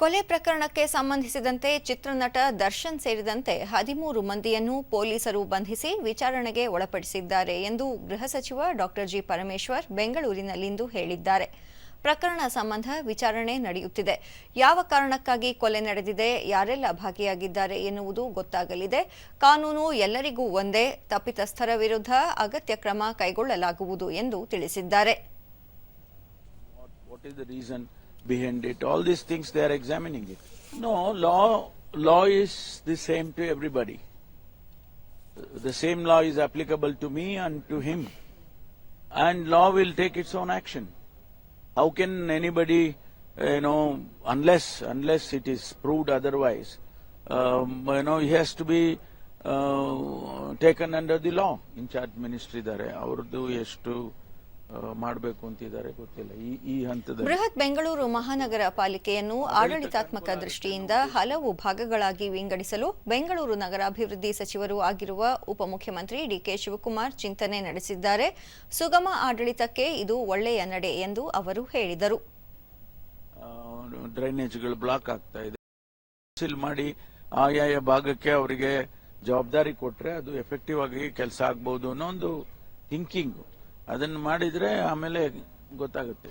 ಕೊಲೆ ಪ್ರಕರಣಕ್ಕೆ ಸಂಬಂಧಿಸಿದಂತೆ ಚಿತ್ರನಟ ದರ್ಶನ್ ಸೇರಿದಂತೆ ಹದಿಮೂರು ಮಂದಿಯನ್ನು ಪೊಲೀಸರು ಬಂಧಿಸಿ ವಿಚಾರಣೆಗೆ ಒಳಪಡಿಸಿದ್ದಾರೆ ಎಂದು ಗೃಹ ಸಚಿವ ಡಾಕ್ಟರ್ ಜಿ ಪರಮೇಶ್ವರ್ ಬೆಂಗಳೂರಿನಲ್ಲಿಂದು ಹೇಳಿದ್ದಾರೆ. ಪ್ರಕರಣ ಸಂಬಂಧ ವಿಚಾರಣೆ ನಡೆಯುತ್ತಿದೆ. ಯಾವ ಕಾರಣಕ್ಕಾಗಿ ಕೊಲೆ ನಡೆದಿದೆ, ಯಾರೆಲ್ಲ ಭಾಗಿಯಾಗಿದ್ದಾರೆ ಎನ್ನುವುದು ಗೊತ್ತಾಗಲಿದೆ. ಕಾನೂನು ಎಲ್ಲರಿಗೂ ಒಂದೇ, ತಪ್ಪಿತಸ್ಥರ ವಿರುದ್ಧ ಅಗತ್ಯ ಕ್ರಮ ಕೈಗೊಳ್ಳಲಾಗುವುದು ಎಂದು ತಿಳಿಸಿದ್ದಾರೆ. What, what is the reason behind it? All these things they are examining it. No, law law is the same to everybody. The same law is applicable to me and to him. And law will take its own action. How can anybody, uh, you know, unless unless it is proved otherwise, um, you know, he has to be uh, taken under the law. In charge ministry ಇದ್ದಾರೆ ಅವ್ರದ್ದು ಎಷ್ಟು ಮಾಡಬೇಕು ಅಂತಿದ್ದಾರೆ ಗೊತ್ತಿಲ್ಲ. ಈ ಈ ಹಂತದಲ್ಲಿ ಬೃಹತ್ ಬೆಂಗಳೂರು ಮಹಾನಗರ ಪಾಲಿಕೆಯನ್ನು ಆಡಳಿತಾತ್ಮಕ ದೃಷ್ಟಿಯಿಂದ ಹಲವು ಭಾಗಗಳಾಗಿ ವಿಂಗಡಿಸಲು ಬೆಂಗಳೂರು ನಗರಾಭಿವೃದ್ಧಿ ಸಚಿವರು ಆಗಿರುವ ಉಪಮುಖ್ಯಮಂತ್ರಿ ಡಿಕೆ ಶಿವಕುಮಾರ್ ಚಿಂತನೆ ನಡೆಸಿದ್ದಾರೆ. ಸುಗಮ ಆಡಳಿತಕ್ಕೆ ಇದು ಒಳ್ಳೆಯ ನಡೆ ಎಂದು ಅವರು ಹೇಳಿದರು. ಡ್ರೈನೇಜ್ಗಳು ಬ್ಲಾಕ್ ಆಗ್ತಾ ಇದೆ. ಮಾಡಿ ಆಯಾಯ ಭಾಗಕ್ಕೆ ಅವರಿಗೆ ಜವಾಬ್ದಾರಿ ಕೊಟ್ರೆ ಅದು ಎಫೆಕ್ಟಿವ್ ಆಗಿ ಕೆಲಸ ಆಗ್ಬಹುದು ಅನ್ನೋ ಒಂದು ಥಿಂಕಿಂಗ್ ಅದನ್ನು ಮಾಡಿದರೆ ಆಮೇಲೆ ಗೊತ್ತಾಗುತ್ತೆ.